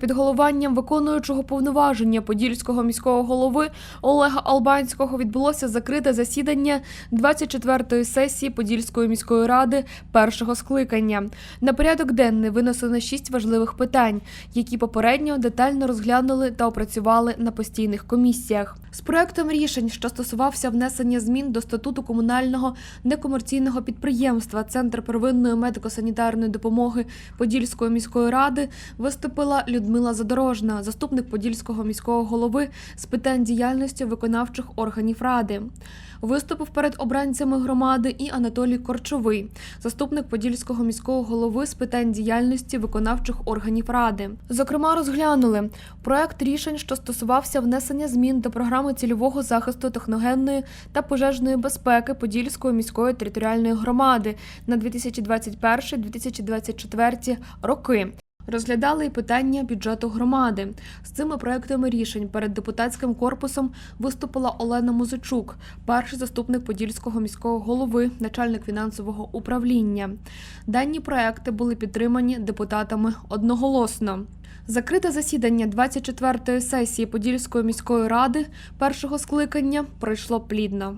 Під головуванням виконуючого повноваження подільського міського голови Олега Албанського відбулося закрите засідання 24-ї сесії Подільської міської ради першого скликання. На порядок денний винесено шість важливих питань, які попередньо детально розглянули та опрацювали на постійних комісіях. З проектом рішень, що стосувався внесення змін до статуту комунального некомерційного підприємства Центр первинної медико-санітарної допомоги Подільської міської ради, виступила Людмила Задорожна, заступник Подільського міського голови з питань діяльності виконавчих органів ради. Виступив перед обранцями громади і Анатолій Корчовий, заступник Подільського міського голови з питань діяльності виконавчих органів ради. Зокрема, розглянули проект рішень, що стосувався внесення змін до програми цільового захисту техногенної та пожежної безпеки Подільської міської територіальної громади на 2021-2024 роки. Розглядали і питання бюджету громади. З цими проектами рішень перед депутатським корпусом виступила Олена Музичук, перший заступник Подільського міського голови, начальник фінансового управління. Дані проекти були підтримані депутатами одноголосно. Закрите засідання 24-ї сесії Подільської міської ради першого скликання пройшло плідно.